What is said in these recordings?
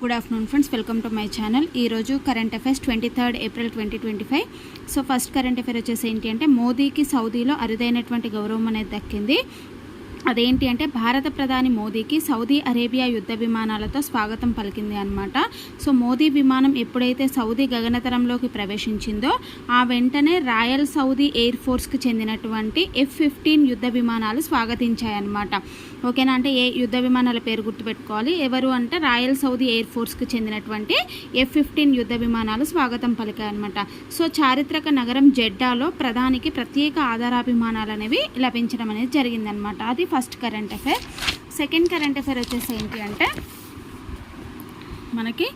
Good afternoon friends welcome to my channel ఈరోజు current affairs twenty third April twenty twenty five so first current affair వచ్చేసి ఏంటి అంటే మోదీకి సౌదీలో అరుదైనటువంటి గౌరవం అనేది దక్కింది. అదేంటి అంటే భారత ప్రధాని మోదీకి సౌదీ అరేబియా యుద్ధ విమానాలతో స్వాగతం పలికింది అనమాట సో మోదీ విమానం ఎప్పుడైతే సౌదీ గగనతరంలోకి ప్రవేశించిందో ఆ వెంటనే రాయల్ సౌదీ ఎయిర్ ఫోర్స్కి చెందినటువంటి ఎఫ్ ఫిఫ్టీన్ యుద్ధ విమానాలు స్వాగతించాయన్నమాట. ఓకేనా? అంటే ఏ యుద్ధ విమానాల పేరు గుర్తుపెట్టుకోవాలి. ఎవరు అంటే రాయల్ సౌదీ ఎయిర్ ఫోర్స్కి చెందినటువంటి ఎఫ్ ఫిఫ్టీన్ యుద్ధ విమానాలు స్వాగతం పలికాయన్నమాట. సో చారిత్రక నగరం జెడ్డాలో ప్రధానికి ప్రత్యేక ఆధారాభిమానాలు అనేవి లభించడం అనేది జరిగిందనమాట అది first current affair. Second current affair వచ్చేసి ఏంటి అంటే మనకి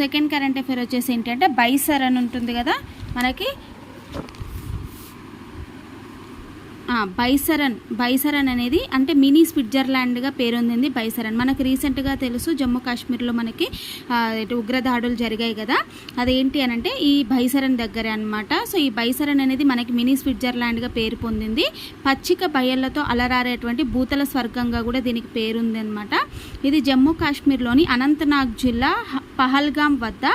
సెకండ్ కరెంట్ అఫైర్ వచ్చేసి ఏంటి అంటే బైసర్ అని ఉంటుంది కదా మనకి బైసరన్ బైసరన్ అనేది అంటే మినీ స్విట్జర్లాండ్గా పేరొందింది బైసరన్. మనకు రీసెంట్గా తెలుసు జమ్మూ కాశ్మీర్లో మనకి ఉగ్రదాడులు జరిగాయి కదా. అదేంటి అని అంటే ఈ బైసరన్ దగ్గరే అనమాట సో ఈ బైసరన్ అనేది మనకి మినీ స్విట్జర్లాండ్గా పేరు పొందింది. పచ్చిక బయళ్ళతో అలరారేటువంటి భూతల స్వర్గంగా కూడా దీనికి పేరుంది అనమాట ఇది జమ్మూ కాశ్మీర్లోని అనంతనాగ్ జిల్లా పహల్గామ్ వద్ద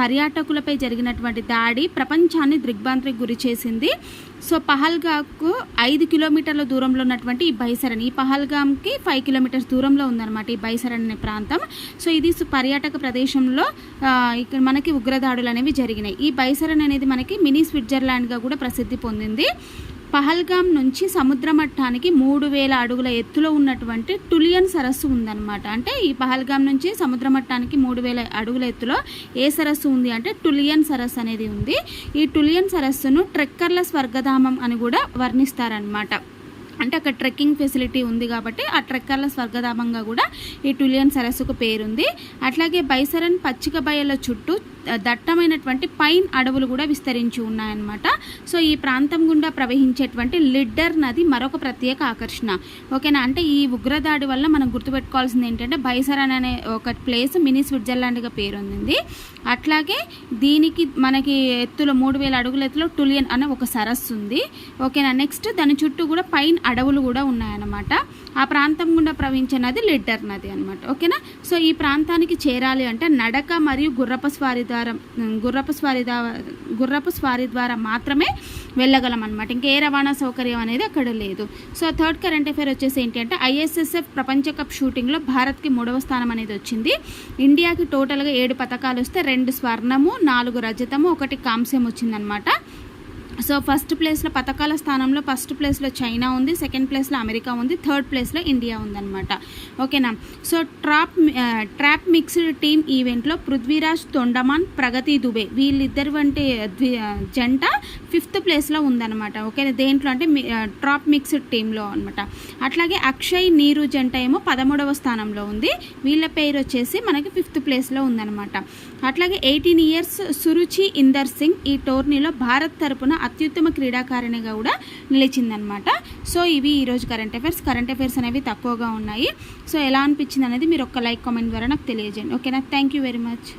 పర్యాటకులపై జరిగినటువంటి దాడి ప్రపంచాన్ని దిగ్భ్రాంతికి గురి చేసింది. సో పహల్గాకు ఐదు కిలోమీటర్ల దూరంలో ఉన్నటువంటి ఈ బైసరన్ ఈ పహల్గామ్కి ఫైవ్ కిలోమీటర్స్ దూరంలో ఉందన్నమాట ఈ బైసరన్ అనే ప్రాంతం. సో ఇది పర్యాటక ప్రదేశంలో ఇక్కడ మనకి ఉగ్రదాడులు అనేవి జరిగినాయి. ఈ బైసరన్ అనేది మనకి మినీ స్విట్జర్లాండ్గా కూడా ప్రసిద్ధి పొందింది. పహల్గామ్ నుంచి సముద్ర మట్టానికి మూడు వేల అడుగుల ఎత్తులో ఉన్నటువంటి టులియన్ సరస్సు ఉందన్నమాట. అంటే ఈ పహల్గామ్ నుంచి సముద్ర మట్టానికి మూడు వేల అడుగుల ఎత్తులో ఏ సరస్సు ఉంది అంటే టులియన్ సరస్సు అనేది ఉంది. ఈ టులియన్ సరస్సును ట్రెక్కర్ల స్వర్గధామం అని కూడా వర్ణిస్తారనమాట అంటే అక్కడ ట్రెక్కింగ్ ఫెసిలిటీ ఉంది కాబట్టి ఆ ట్రెక్కర్ల స్వర్గధామంగా కూడా ఈ టులియన్ సరస్సుకు పేరుంది. అట్లాగే బైసరన్ పచ్చిక బయల చుట్టూ దట్టమైనటువంటి పైన్ అడవులు కూడా విస్తరించి ఉన్నాయన్నమాట. సో ఈ ప్రాంతం గుండా ప్రవహించేటువంటి లిడ్డర్ నది మరొక ప్రత్యేక ఆకర్షణ. ఓకేనా? అంటే ఈ ఉగ్రదాడి వల్ల మనం గుర్తుపెట్టుకోవాల్సింది ఏంటంటే బైసరన్ అనే ఒక ప్లేస్ మినీ స్విట్జర్లాండ్గా పేరొందింది. అట్లాగే దీనికి మనకి ఎత్తులో మూడు వేల అడుగుల ఎత్తులో టులియన్ అనే ఒక సరస్సు ఉంది. ఓకేనా? నెక్స్ట్ దాని చుట్టూ కూడా పైన్ అడవులు కూడా ఉన్నాయన్నమాట. ఆ ప్రాంతం గుండా ప్రవహించే నది లిడ్డర్ నది అనమాట ఓకేనా? సో ఈ ప్రాంతానికి చేరాలి అంటే నడక మరియు గుర్రప స్వారి ద్వారా గుర్రపు స్వారీ గుర్రపు స్వారీ ద్వారా మాత్రమే వెళ్ళగలం అనమాట ఇంకా ఏ రవాణా సౌకర్యం అనేది అక్కడ లేదు. సో థర్డ్ కరెంట్ అఫేర్ వచ్చేసి ఏంటి అంటే ఐఎస్ఎస్ఎఫ్ ప్రపంచ కప్ షూటింగ్లో భారత్కి మూడవ స్థానం అనేది వచ్చింది. ఇండియాకి టోటల్గా ఏడు పథకాలు వస్తే రెండు స్వర్ణము నాలుగు రజతము ఒకటి కాంస్యం వచ్చిందనమాట సో ఫస్ట్ ప్లేస్లో పథకాల స్థానంలో ఫస్ట్ ప్లేస్లో చైనా ఉంది సెకండ్ ప్లేస్లో అమెరికా ఉంది థర్డ్ ప్లేస్లో ఇండియా ఉందన్నమాట. ఓకేనా so trap trap mixed team ఈవెంట్లో పృథ్వీరాజ్ తొండమాన్ ప్రగతి దుబే వీళ్ళిద్దరు వంటి జంట ఫిఫ్త్ ప్లేస్లో ఉందన్నమాట. ఓకే దేంట్లో అంటే ట్రాప్ మిక్స్డ్ టీంలో అనమాట అట్లాగే అక్షయ్ నీరు జంట ఏమో పదమూడవ స్థానంలో ఉంది. వీళ్ళ పేరు వచ్చేసి మనకి ఫిఫ్త్ ప్లేస్లో ఉందన్నమాట. అట్లాగే ఎయిటీన్ ఇయర్స్ సురుచి ఇందర్ సింగ్ ఈ టోర్నీలో భారత్ తరపున అత్యుత్తమ క్రీడాకారిణిగా కూడా నిలిచిందనమాట. సో ఇవి ఈరోజు కరెంట్ అఫైర్స్ కరెంట్ అఫైర్స్ అనేవి తక్కువగా ఉన్నాయి. సో ఎలా అనిపించింది అనేది మీరు ఒక్క లైక్ కామెంట్ ద్వారా నాకు తెలియజేయండి. ఓకేనా థ్యాంక్ యూ వెరీ మచ్